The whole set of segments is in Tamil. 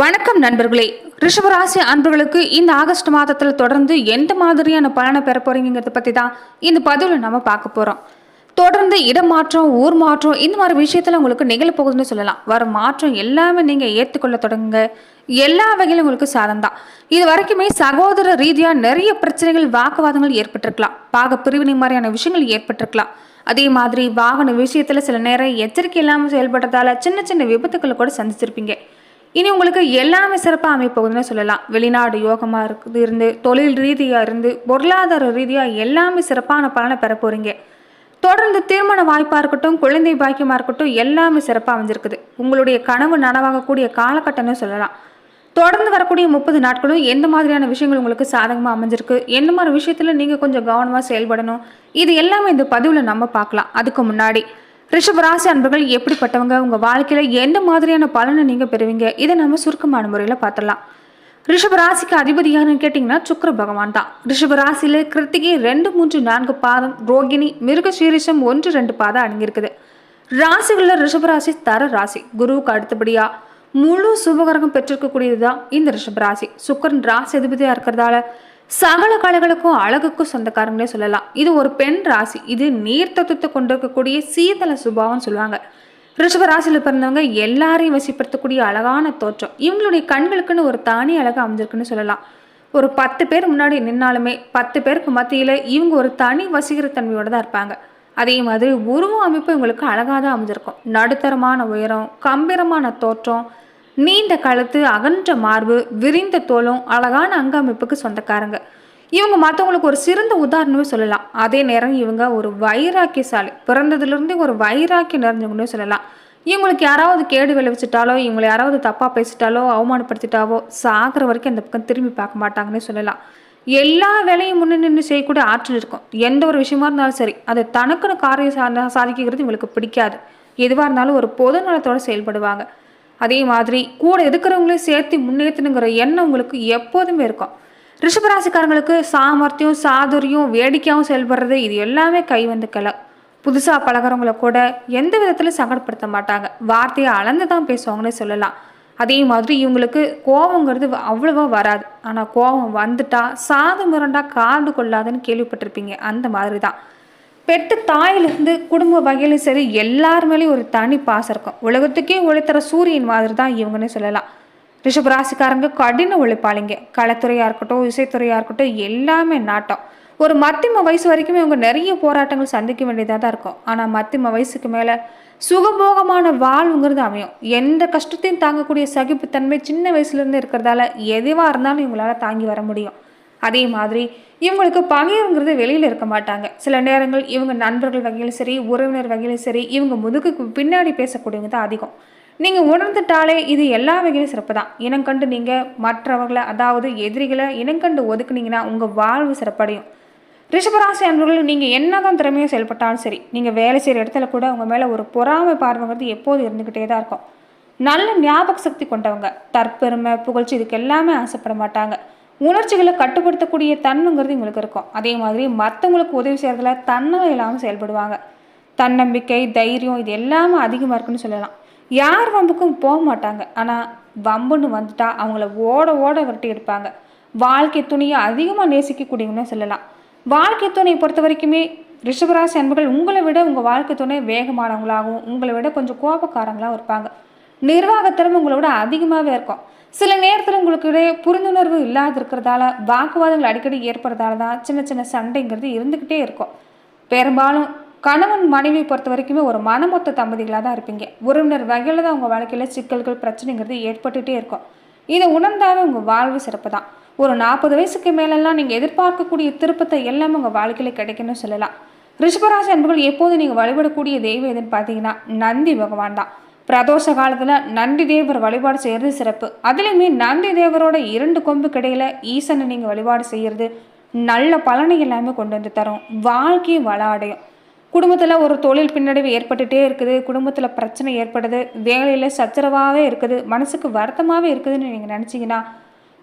வணக்கம் நண்பர்களே. ரிஷபராசி அன்பர்களுக்கு இந்த ஆகஸ்ட் மாதத்தில் தொடர்ந்து எந்த மாதிரியான பலனை பெற போறீங்கிறத பற்றி தான் இந்த பதிவில் நம்ம பார்க்க போகிறோம் தொடர்ந்து இடமாற்றம் ஊர் மாற்றம் இந்த மாதிரி விஷயத்தில் உங்களுக்கு நிகழப்போகுதுன்னு சொல்லலாம். வர மாற்றம் எல்லாமே நீங்கள் ஏற்றுக்கொள்ள தொடங்குங்க. எல்லா வகையிலும் உங்களுக்கு சாதம் தான். இது வரைக்குமே சகோதர ரீதியாக நிறைய பிரச்சனைகள் வாக்குவாதங்கள் ஏற்பட்டிருக்கலாம். பாக பிரிவினை மாதிரியான விஷயங்கள் ஏற்பட்டிருக்கலாம். அதே மாதிரி வாகன விஷயத்தில் சில நேரம் எச்சரிக்கை இல்லாமல் செயல்படுறதால சின்ன சின்ன விபத்துக்களை கூட சந்திச்சிருப்பீங்க. இனி உங்களுக்கு எல்லாமே சிறப்பாக அமைப்போகுதுன்னு சொல்லலாம். வெளிநாடு யோகமாக இருக்குது இருந்து தொழில் ரீதியாக இருந்து பொருளாதார ரீதியாக எல்லாமே சிறப்பான பலனை பெற போகிறீங்க தொடர்ந்து திருமண வாய்ப்பாக இருக்கட்டும் குழந்தை பாக்கியமாக இருக்கட்டும் எல்லாமே சிறப்பாக அமைஞ்சிருக்குது. உங்களுடைய கனவு நனவாகக்கூடிய காலகட்டம்னு சொல்லலாம். தொடர்ந்து வரக்கூடிய முப்பது நாட்களும் எந்த மாதிரியான விஷயங்கள் உங்களுக்கு சாதகமாக அமைஞ்சிருக்கு எந்த மாதிரி விஷயத்தில் நீங்கள் கொஞ்சம் கவனமாக செயல்படணும் இது எல்லாமே இந்த பதிவில் நம்ம பார்க்கலாம். அதுக்கு முன்னாடி ரிஷபராசி அன்பர்கள் எப்படிப்பட்டவங்க? உங்கள் வாழ்க்கையில் எந்த மாதிரியான பலனை நீங்கள் பெறுவீங்க? இதை நம்ம சுருக்கமான முறையில் பார்த்துடலாம். ரிஷபராசிக்கு அதிபதியான்னு கேட்டிங்கன்னா சுக்கர பகவான் தான். ரிஷபராசியில் கிருத்திகை ரெண்டு மூன்று நான்கு பாதம் ரோகிணி மிருகசீரிஷம் ஒன்று ரெண்டு பாதம் அடங்கியிருக்குது. ராசிகளில் ரிஷபராசி தர ராசி. குருவுக்கு அடுத்தபடியாக முழு சுபகரகம் பெற்றிருக்கக்கூடியது தான் இந்த ரிஷபராசி சுக்கரன் ராசி அதிபதியாக இருக்கிறதால சகல கலைகளுக்கும் அழகுக்கும் சொந்தக்காரங்களே சொல்லலாம். இது ஒரு பெண் ராசி. இது நீர் தத்துவத்தை கொண்டிருக்கக்கூடிய சீதள சுபாவம்னு சொல்லுவாங்க. ரிஷப ராசியில் பிறந்தவங்க எல்லாரையும் வசிப்படுத்தக்கூடிய அழகான தோற்றம். இவங்களுடைய கண்களுக்குன்னு ஒரு தனி அழகு அமைஞ்சிருக்குன்னு சொல்லலாம். ஒரு பத்து பேர் முன்னாடி நின்னாலுமே பத்து பேருக்கு மத்தியில் இவங்க ஒரு தனி வசீகர தன்மையோடு தான் இருப்பாங்க. அதே மாதிரி உருவ அமைப்பு இவங்களுக்கு அழகாக தான் அமைஞ்சிருக்கும். நடுத்தரமான உயரம் கம்பீரமான தோற்றம் நீண்ட கழுத்து அகன்ற மார்பு விரிந்த தோலும் அழகான அங்க அமைப்புக்கு சொந்தக்காரங்க. இவங்க மற்றவங்களுக்கு ஒரு சிறந்த உதாரணமே சொல்லலாம். அதே நேரம் இவங்க ஒரு வைராக்கியசாலி. பிறந்ததுலேருந்து ஒரு வைராக்கியம் நிறைஞ்சவங்கன்னு சொல்லலாம். இவங்களுக்கு யாராவது கேடு விளைவிச்சிட்டாலோ இவங்களை யாராவது தப்பாக பேசிட்டாலோ அவமானப்படுத்திட்டாவோ சாகிற வரைக்கும் அந்த பக்கம் திரும்பி பார்க்க மாட்டாங்கன்னே சொல்லலாம். எல்லா வேலையும் முன்ன நின்று செய்யக்கூடிய ஆற்றல் இருக்கும். எந்த ஒரு விஷயமா இருந்தாலும் சரி அதை தனக்குன்னு காரியம் சா சாதிக்கிறது இவங்களுக்கு பிடிக்காது. எதுவாக இருந்தாலும் ஒரு பொது நலத்தோடு செயல்படுவாங்க. அதே மாதிரி கூட எதுக்குறவங்களையும் சேர்த்து முன்னேற்றணுங்கிற எண்ணம் உங்களுக்கு எப்போதுமே இருக்கும். ரிஷபராசிக்காரங்களுக்கு சாமர்த்தியம் சாதுரியம் வேடிக்கையாகவும் செயல்படுறது இது எல்லாமே கை வந்து கலை. புதுசாக பழகிறவங்கள கூட எந்த விதத்திலும் சங்கடப்படுத்த மாட்டாங்க. வார்த்தையை அளந்து தான் பேசுவாங்கன்னு சொல்லலாம். அதே மாதிரி இவங்களுக்கு கோபங்கிறது அவ்வளோவா வராது. ஆனால் கோபம் வந்துட்டா சாது முரண்டா காடு கொள்ளாதுன்னு கேள்விப்பட்டிருப்பீங்க. அந்த மாதிரி தான். பெற்ற தாயிலிருந்து குடும்ப வகையிலும் சரி எல்லார் மேலேயும் ஒரு தனி பாசம் இருக்கும். உலகத்துக்கே ஒளித்தர சூரியன் மாதிரி தான் இவங்கன்னு சொல்லலாம். ரிஷபராசிக்காரங்க கடின உழைப்பாளிங்க. கலைத்துறையாக இருக்கட்டும் இசைத்துறையாக இருக்கட்டும் எல்லாமே நாட்டம். ஒரு மத்தியம வயசு வரைக்குமே இவங்க நிறைய போராட்டங்கள் சந்திக்க வேண்டியதாக தான் இருக்கும். ஆனால் மத்தியம வயசுக்கு மேலே சுகபோகமான வாழ்வுங்கிறது அமையும். எந்த கஷ்டத்தையும் தாங்கக்கூடிய சகிப்புத்தன்மை சின்ன வயசுலேருந்து இருக்கிறதால எதுவாக இருந்தாலும் இவங்களால தாங்கி வர முடியும். அதே மாதிரி இவங்களுக்கு பகையங்கிறது வெளியில் இருக்க மாட்டாங்க. சில நேரங்கள் இவங்க நண்பர்கள் வகையிலும் சரி உறவினர் வகையிலும் சரி இவங்க முதுகுக்கு பின்னாடி பேசக்கூடியவங்க தான் அதிகம். நீங்கள் உணர்ந்துட்டாலே இது எல்லா வகையிலும் சிறப்பு தான் இனங்கண்டு நீங்கள் மற்றவர்களை அதாவது எதிரிகளை இனங்கண்டு ஒதுக்குனீங்கன்னா உங்கள் வாழ்வு சிறப்படையும். ரிஷபராசி அன்பர்கள் நீங்கள் என்ன தான் திறமையாக செயல்பட்டாலும் சரி நீங்கள் வேலை செய்கிற இடத்துல கூட உங்கள் மேலே ஒரு பொறாமை பார்வைங்கிறது எப்போது இருந்துக்கிட்டே தான் இருக்கும். நல்ல ஞாபக சக்தி கொண்டவங்க தற்பெருமை புகழ்ச்சி இதுக்கு எல்லாமே ஆசைப்பட மாட்டாங்க. உணர்ச்சிகளை கட்டுப்படுத்தக்கூடிய தன்மைங்கிறது இவங்களுக்கு இருக்கும். அதே மாதிரி மற்றவங்களுக்கு உதவி செய்கிறதுல தன்னலம் இல்லாமல் செயல்படுவாங்க. தன்னம்பிக்கை தைரியம் இது எல்லாமே அதிகமாக இருக்குன்னு சொல்லலாம். யார் வம்புக்கும் போக மாட்டாங்க. ஆனால் வம்புன்னு வந்துட்டா அவங்கள ஓட ஓட விரட்டி எடுப்பாங்க. வாழ்க்கை துணியை அதிகமாக நேசிக்கக்கூடியவங்கன்னு சொல்லலாம். வாழ்க்கை துணையை பொறுத்த வரைக்குமே ரிஷபராசி அன்புகள் உங்களை விட உங்கள் வாழ்க்கை துணை வேகமானவங்களாகவும் உங்களை விட கொஞ்சம் கோபக்காரங்களாகவும் இருப்பாங்க. நிர்வாகத்திறமை உங்களை விட அதிகமாகவே இருக்கும். சில நேரத்தில் உங்களுக்கு இடையே புரிந்துணர்வு இல்லாத இருக்கிறதால வாக்குவாதங்கள் அடிக்கடி ஏற்படுறதால தான் சின்ன சின்ன சண்டைங்கிறது இருந்துக்கிட்டே இருக்கும். பெரும்பாலும் கணவன் மனைவி பொறுத்த வரைக்குமே ஒரு மனமொத்த தம்பதிகளாக தான் இருப்பீங்க. உறவினர் வகையில் தான் உங்கள் வாழ்க்கையில் சிக்கல்கள் பிரச்சனைங்கிறது ஏற்பட்டுகிட்டே இருக்கும். இதை உணர்ந்தாவே உங்கள் வாழ்வு சிறப்பு தான் ஒரு நாற்பது வயசுக்கு மேலெல்லாம் நீங்கள் எதிர்பார்க்கக்கூடிய திருப்பத்தை எல்லாமே உங்கள் வாழ்க்கையில் கிடைக்குன்னு சொல்லலாம். ரிஷபராசி அன்புகள் எப்போது நீங்கள் வழிபடக்கூடிய தெய்வம் எதுன்னு பார்த்தீங்கன்னா நந்தி பகவான் தான் பிரதோஷ காலத்தில் நந்தி தேவர் வழிபாடு செய்கிறது சிறப்பு. அதுலேயுமே நந்தி தேவரோட இரண்டு கொம்பு கிடையில ஈசனை நீங்கள் வழிபாடு செய்கிறது நல்ல பலனை எல்லாமே கொண்டு வந்து தரும். வாழ்க்கையும் வள அடையும். குடும்பத்தில் ஒரு தொழில் பின்னடைவு ஏற்பட்டுகிட்டே இருக்குது. குடும்பத்தில் பிரச்சனை ஏற்படுது. வேலையில் சச்சரவாகவே இருக்குது. மனசுக்கு வருத்தமாகவே இருக்குதுன்னு நீங்கள் நினச்சிங்கன்னா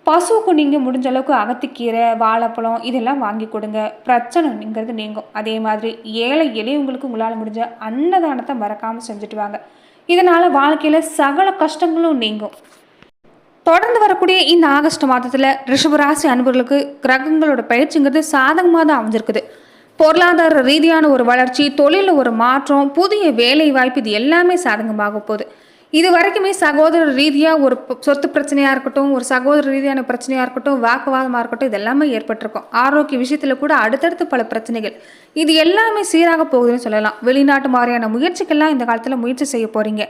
பசுவுக்கு நீங்கள் முடிஞ்ச அளவுக்கு அகத்திக்கீரை வாழைப்பழம் இதெல்லாம் வாங்கி கொடுங்க. பிரச்சனைங்கிறது நீங்கும். அதே மாதிரி ஏழை எளியவங்களுக்கு உங்களால் முடிஞ்ச அன்னதானத்தை மறக்காமல் செஞ்சுட்டு வாங்க. இதனால் வாழ்க்கையில் சகல கஷ்டங்களும் நீங்கும். தொடர்ந்து வரக்கூடிய இந்த ஆகஸ்ட் மாதத்தில் ரிஷபராசி அன்பர்களுக்கு கிரகங்களோட பயிற்சிங்கிறது சாதகமாக தான் அமைஞ்சிருக்குது. பொருளாதார ரீதியான ஒரு வளர்ச்சி தொழிலில் ஒரு மாற்றம் புதிய வேலை வாய்ப்பு இது எல்லாமே சாதகமாக போகுது. இது வரைக்குமே சகோதர ரீதியாக ஒரு சொத்து பிரச்சனையாக இருக்கட்டும் ஒரு சகோதர ரீதியான பிரச்சனையாக இருக்கட்டும் வாக்குவாதமாக இருக்கட்டும் இது எல்லாமே ஏற்பட்டிருக்கும். ஆரோக்கிய விஷயத்தில் கூட அடுத்தடுத்து பல பிரச்சனைகள். இது எல்லாமே சீராக போகுதுன்னு சொல்லலாம். வெளிநாட்டு மாதிரியான முயற்சிக்கெல்லாம் இந்த காலத்தில் முயற்சி செய்ய போகிறீங்க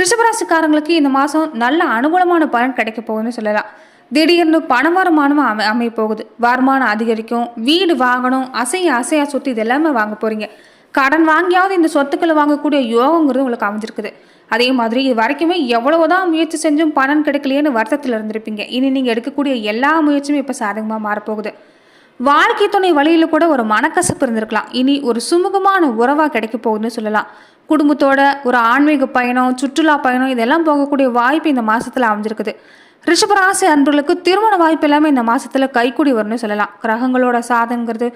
ரிஷபராசிக்காரங்களுக்கு இந்த மாதம் நல்ல அனுகூலமான பலன் கிடைக்க போகுதுன்னு சொல்லலாம். திடீர்னு பண வருமானம் அமை அமைய போகுது. வருமானம் அதிகரிக்கும். வீடு வாங்கணும். அசைய அசையா சுற்றி இது எல்லாமே வாங்க போகிறீங்க கடன் வாங்கியாவது இந்த சொத்துக்களை வாங்கக்கூடிய யோகங்கிறது உங்களுக்கு அமைஞ்சிருக்குது. அதே மாதிரி இது வரைக்குமே எவ்வளவுதான் முயற்சி செஞ்சும் பணம் கிடைக்கலையேன்னு வருத்தத்தில் இருந்திருப்பீங்க. இனி நீங்கள் எடுக்கக்கூடிய எல்லா முயற்சியுமே இப்போ சாதகமாக மாறப்போகுது. வாழ்க்கை துணை வழியில் கூட ஒரு மனக்கசப்பு இருந்திருக்கலாம். இனி ஒரு சுமூகமான உறவாக கிடைக்க போகுதுன்னு சொல்லலாம். குடும்பத்தோட ஒரு ஆன்மீக பயணம் சுற்றுலா பயணம் இதெல்லாம் போகக்கூடிய வாய்ப்பு இந்த மாதத்தில் அமைஞ்சிருக்குது. ரிஷபராசி அன்பர்களுக்கு திருமண வாய்ப்பு எல்லாமே இந்த மாதத்தில் கைக்கூடி வரும்னு சொல்லலாம். கிரகங்களோட சாதங்கிறது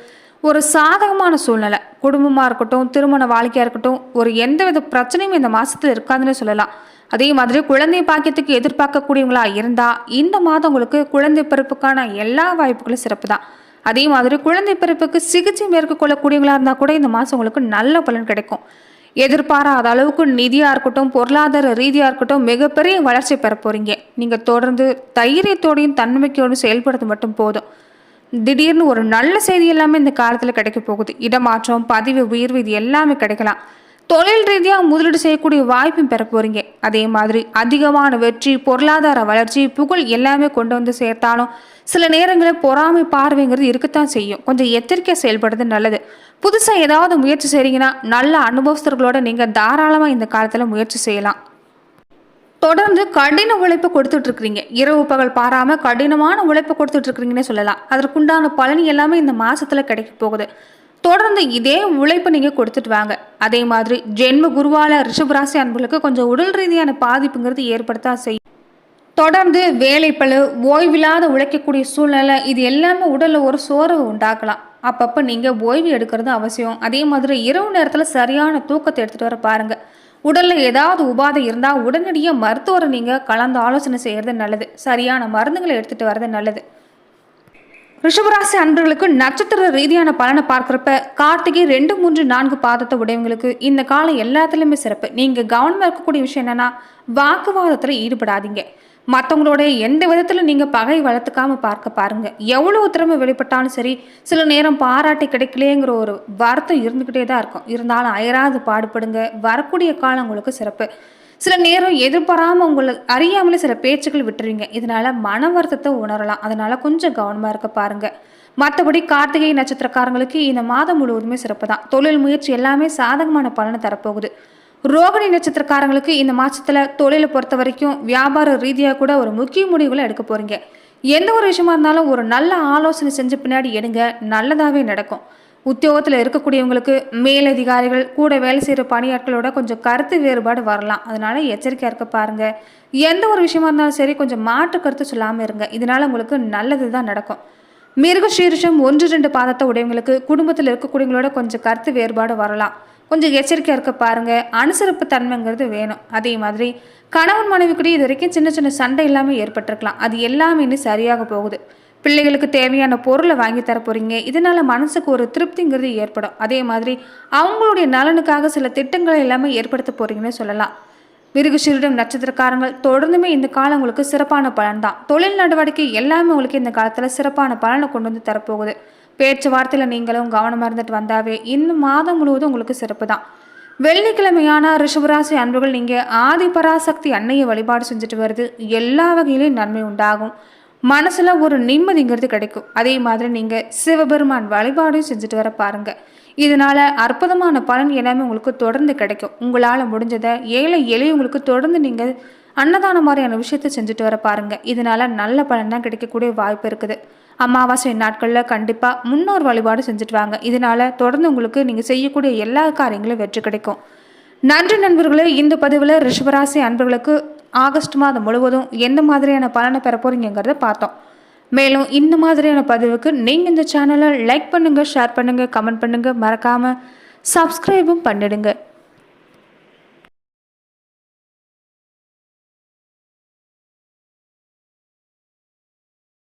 ஒரு சாதகமான சூழ்நிலை. குடும்பமாக இருக்கட்டும் திருமண வாழ்க்கையாக இருக்கட்டும் ஒரு எந்தவித பிரச்சனையும் இந்த மாதத்தில் இருக்காதுன்னு சொல்லலாம். அதே மாதிரி குழந்தை பாக்கியத்துக்கு எதிர்பார்க்கக்கூடியவங்களா இருந்தால் இந்த மாதம் உங்களுக்கு குழந்தை பிறப்புக்கான எல்லா வாய்ப்புகளும் சிறப்பு தான். அதே மாதிரி குழந்தை பிறப்புக்கு சிகிச்சை மேற்கொள்ளக்கூடியவங்களா இருந்தால் கூட இந்த மாதம் உங்களுக்கு நல்ல பலன் கிடைக்கும். எதிர்பாராத அளவுக்கு நிதியாக இருக்கட்டும் பொருளாதார ரீதியாக இருக்கட்டும் மிகப்பெரிய வளர்ச்சி பெற போகிறீங்க நீங்கள் தொடர்ந்து தைரியத்தோடையும் தன்மைக்கோடும் செயல்படுறது மட்டும் போதும். திடீர்னு ஒரு நல்ல செய்தி எல்லாமே இந்த காலத்தில் கிடைக்க போகுது. இடமாற்றம் பதிவு உயர்வு இது எல்லாமே கிடைக்கலாம். தொழில் ரீதியாக முதலீடு செய்யக்கூடிய வாய்ப்பும் பெற போறீங்க. அதே மாதிரி அதிகமான வெற்றி பொருளாதார வளர்ச்சி புகழ் எல்லாமே கொண்டு வந்து சேர்த்தாலும் சில நேரங்களில் பொறாமை பார்வைங்கிறது இருக்கத்தான் செய்யும். கொஞ்சம் எச்சரிக்கை செயல்படுறது நல்லது. புதுசாக ஏதாவது முயற்சி செய்றீங்கன்னா நல்ல அனுபவஸ்தர்களோட நீங்கள் தாராளமாக இந்த காலத்தில் முயற்சி செய்யலாம். தொடர்ந்து கடின உழைப்பு கொடுத்துட்டு இருக்கிறீங்க இரவு பகல் பாராம கடினமான உழைப்பு கொடுத்துட்டு இருக்கிறீங்கன்னு சொல்லலாம். அதற்குண்டான பலன் எல்லாமே இந்த மாசத்துல கிடைக்க போகுது. தொடர்ந்து இதே உழைப்பை நீங்க கொடுத்துட்டு வாங்க. அதே மாதிரி ஜென்ம குருவால ரிஷபராசி அன்புகளுக்கு கொஞ்சம் உடல் ரீதியான பாதிப்புங்கிறது ஏற்படுத்தா செய்யும். தொடர்ந்து வேலைப்பளு ஓய்வில்லாத உழைக்கக்கூடிய சூழ்நிலை இது எல்லாமே உடலில் ஒரு சோர்வு உண்டாக்கலாம். அப்பப்போ நீங்கள் ஓய்வு எடுக்கிறது அவசியம். அதே மாதிரி இரவு நேரத்தில் சரியான தூக்கத்தை எடுத்துகிட்டு வர பாருங்கள் உடலில் ஏதாவது உபாதை இருந்தால் உடனடியாக மருத்துவரை நீங்கள் கலந்து ஆலோசனை செய்கிறது நல்லது. சரியான மருந்துகளை எடுத்துகிட்டு வர்றது நல்லது. ரிஷபராசி அன்பர்களுக்கு நட்சத்திர ரீதியான பலனை பார்க்குறப்ப கார்த்திகை ரெண்டு மூன்று நான்கு பாதத்தை உடையவங்களுக்கு இந்த காலம் எல்லாத்துலேயுமே சிறப்பு. நீங்கள் கவனமாக இருக்கக்கூடிய விஷயம் என்னன்னா வாக்குவாதத்தில் ஈடுபடாதீங்க. மற்றவங்களோட எந்த விதத்தில் நீங்கள் பகை வளர்த்துக்காம பார்க்க பாருங்கள் எவ்வளோ திறமை வெளிப்பட்டாலும் சரி சில நேரம் பாராட்டி கிடைக்கலையேங்கிற ஒரு வருத்தம் இருந்துக்கிட்டே தான் இருக்கும். இருந்தாலும் அயராது பாடுபடுங்க. வரக்கூடிய காலம் உங்களுக்கு சிறப்பு. சில நேரம் எதிர்பாராமல் உங்களை அறியாமலே சில பேச்சுக்கள் விட்டுருவீங்க. இதனால் மன வருத்தத்தை உணரலாம். அதனால் கொஞ்சம் கவனமாக இருக்க பாருங்கள் மற்றபடி கார்த்திகை நட்சத்திரக்காரங்களுக்கு இந்த மாதம் முழுவதுமே சிறப்பு தான் தொழில் முயற்சி எல்லாமே சாதகமான பலனை தரப்போகுது. ரோகிணி நட்சத்திரக்காரங்களுக்கு இந்த மாதத்தில் தொழிலை பொறுத்த வரைக்கும் வியாபார ரீதியாக கூட ஒரு முக்கிய முடிவுகளை எடுக்க போகிறீங்க எந்த ஒரு விஷயமா இருந்தாலும் ஒரு நல்ல ஆலோசனை செஞ்ச பின்னாடி எடுங்க. நல்லதாகவே நடக்கும். உத்தியோகத்தில் இருக்கக்கூடியவங்களுக்கு மேலதிகாரிகள் கூட வேலை செய்கிற பணியாட்களோட கொஞ்சம் கருத்து வேறுபாடு வரலாம். அதனால எச்சரிக்கையாக இருக்க பாருங்க. எந்த ஒரு விஷயமா இருந்தாலும் சரி கொஞ்சம் மாற்று கருத்து சொல்லாமல் இருங்க. இதனால உங்களுக்கு நல்லது தான் நடக்கும். மிருக சீரிஷம் ஒன்று ரெண்டு பாதத்தை உடையவங்களுக்கு குடும்பத்தில் இருக்கக்கூடியவங்களோட கொஞ்சம் கருத்து வேறுபாடு வரலாம். கொஞ்சம் எச்சரிக்கையாக இருக்க பாருங்க. அனுசரிப்பு தன்மைங்கிறது வேணும். அதே மாதிரி கணவன் மனைவிக்கிட்டே இது வரைக்கும் சின்ன சின்ன சண்டை எல்லாமே ஏற்பட்டிருக்கலாம். அது எல்லாமே இன்னும் சரியாக போகுது. பிள்ளைகளுக்கு தேவையான பொருளை வாங்கி தர போகிறீங்க இதனால் மனசுக்கு ஒரு திருப்திங்கிறது ஏற்படும். அதே மாதிரி அவங்களுடைய நலனுக்காக சில திட்டங்களை எல்லாமே ஏற்படுத்த போகிறீங்கன்னு சொல்லலாம். மிருகசீரிடம் நட்சத்திரக்காரங்கள் தொடர்ந்துமே இந்த காலம் உங்களுக்கு சிறப்பான பலன் தான் தொழில் நடவடிக்கை எல்லாமே உங்களுக்கு இந்த காலத்தில் சிறப்பான பலனை கொண்டு வந்து தரப்போகுது பேச்சுவார்த்தையில் நீங்களும் கவனமாக இருந்துட்டு வந்தாவே இந்த மாதம் முழுவதும் உங்களுக்கு சிறப்பு தான் வெள்ளிக்கிழமையான ரிஷபராசி அன்புகள் நீங்கள் ஆதிபராசக்தி அன்னையை வழிபாடு செஞ்சுட்டு வருது எல்லா வகையிலையும் நன்மை உண்டாகும். மனசில் ஒரு நிம்மதிங்கிறது கிடைக்கும். அதே மாதிரி நீங்கள் சிவபெருமான் வழிபாடும் செஞ்சுட்டு வர பாருங்கள் இதனால அற்புதமான பலன் எல்லாமே உங்களுக்கு தொடர்ந்து கிடைக்கும். உங்களால் முடிஞ்சதை ஏழை எளியவங்களுக்கு தொடர்ந்து நீங்கள் அன்னதானம் மாதிரியான விஷயத்த செஞ்சுட்டு வர பாருங்கள் இதனால் நல்ல பலன் தான் கிடைக்கக்கூடிய வாய்ப்பு இருக்குது. அமாவாசை நாட்களில் கண்டிப்பாக முன்னோர் வழிபாடு செஞ்சுட்டு வாங்க இதனால் தொடர்ந்து உங்களுக்கு நீங்கள் செய்யக்கூடிய எல்லா காரியங்களும் வெற்றி கிடைக்கும். நன்றி நண்பர்களே இந்த பதிவில் ரிஷபராசி அன்பர்களுக்கு ஆகஸ்ட் மாதம் முழுவதும் எந்த மாதிரியான பலனை பெற போகிறீங்கிறத பார்த்தோம். மேலும் இந்த மாதிரியான பதிவுக்கு நீங்கள் இந்த சேனலை லைக் பண்ணுங்கள் ஷேர் பண்ணுங்கள் கமெண்ட் பண்ணுங்கள் மறக்காமல் சப்ஸ்கிரைபும் பண்ணிடுங்க.